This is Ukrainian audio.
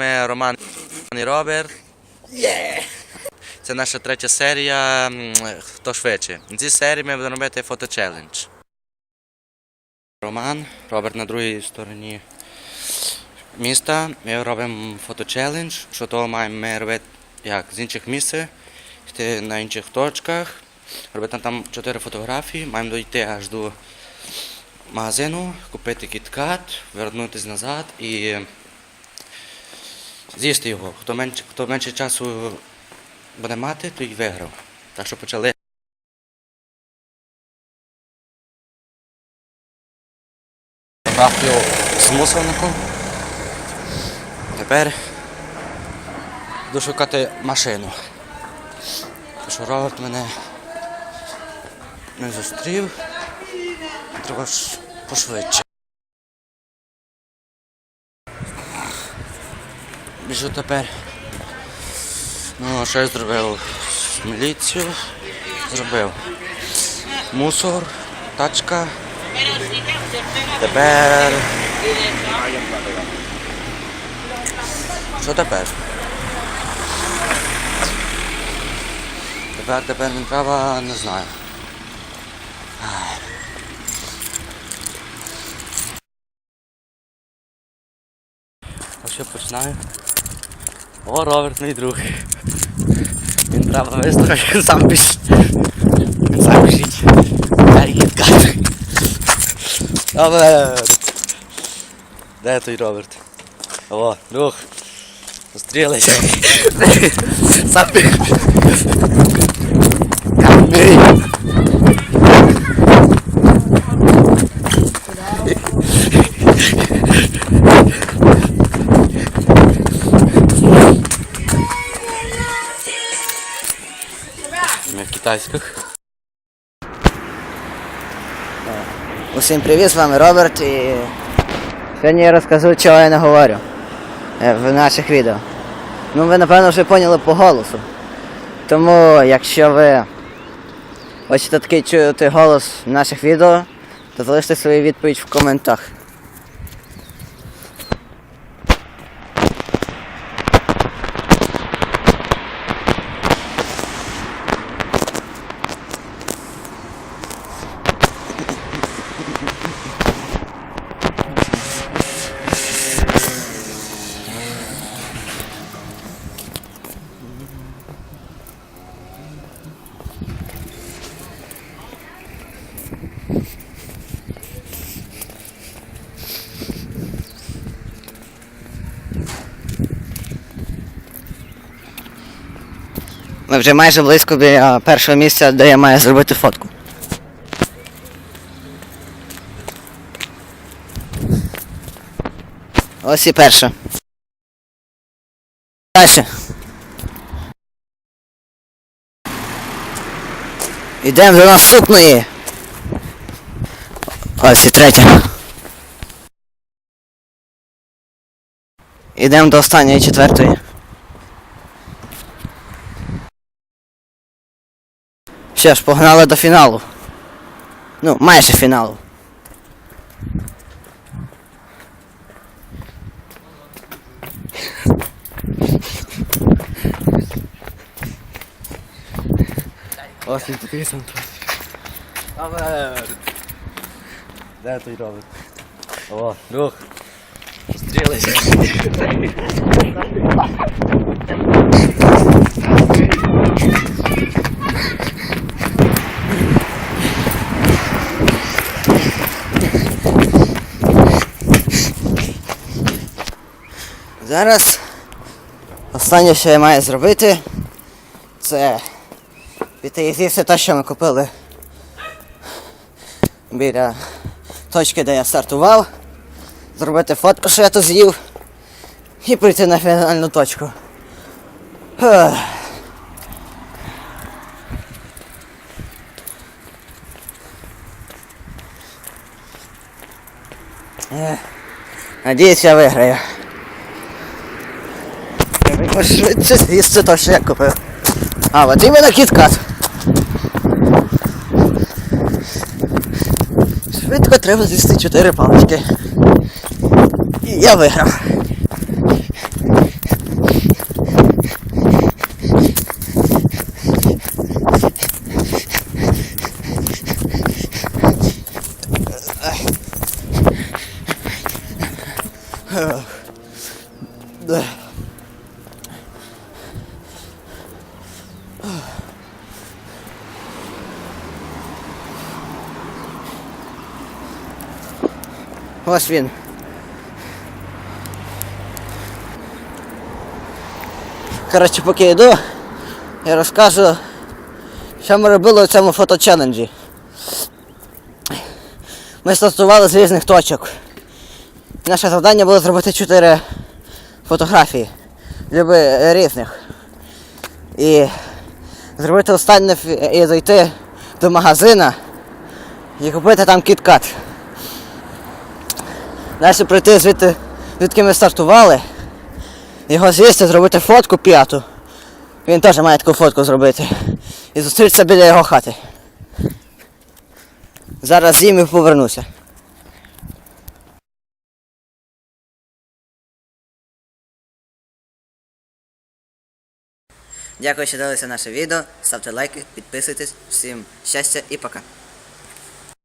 Ми Роман і Роберт. Це наша третя серія. Хто швидше. В цій серії ми будемо робити фото-челендж. Роман, Роберт на другій стороні міста. Ми робимо фото-челендж. Що того маємо ми робити як з інших місць, йти на інших точках, робити там чотири фотографії, маємо дійти аж до магазину, купити кіткат, вернутися назад і з'їсти його. Хто менше, хто менше часу буде мати, той виграв. Так що почали. Фотографію з мусорником. Тепер буду шукати машину. Що мене не зустрів. Треба ж пошвидше. Біжу тепер. Ну, що я зробив? Міліцію зробив. Мусор, тачка. Тепер. Що тепер? Тепер, тепер не треба, не знаю. Ось я починаю. О, Роберт, мій друг. Він треба вислухати, він сам біж. Він сам біжить. Відкатую. Роберт! Де той Роберт? О, друг. Зустрілися. Сам біг. Камінь. Ми. Усім привіт, з вами Роберт і сьогодні я розкажу, чого я не говорю е, в наших відео. Ну ви напевно вже поняли по голосу. Тому якщо ви хочете такий чути голос в наших відео, то залиште свою відповідь в коментах. Ми вже майже близько біля першого місця, де я маю зробити фотку. Ось і перша. Далі. Йдемо до наступної. Ось і третя. Йдемо до останньої четвертої. Що ж, погнали до фіналу. Ну, майже фіналу. Ось він такий сам тут. Роберт! Де той Роберт? О, друг. Зустрілися. Зараз останнє, що я маю зробити, це піти і з'їсти те, що ми купили біля точки, де я стартував, зробити фотку, що я тут з'їв, і прийти на фінальну точку. Надіюсь, я виграю швидше з'їсти то, ще я купив. А, от іменно кіткат. Швидко треба з'їсти 4 палочки. І я виграв. Ugh. Ось він. Коротше, поки йду, я розкажу, що ми робили у цьому фоточеленджі. Ми стартували з різних точок. Наше завдання було зробити чотири фотографії. Люби різних. І зробити останнє і зайти до магазина і купити там кіткат. Далі прийти звідти, звідки ми стартували. Його з'їсти, зробити фотку п'яту. Він теж має таку фотку зробити. І зустрітися біля його хати. Зараз з'їм і повернуся. Дякую, що дивилися наше відео. Ставте лайки, підписуйтесь. Всім щастя і пока.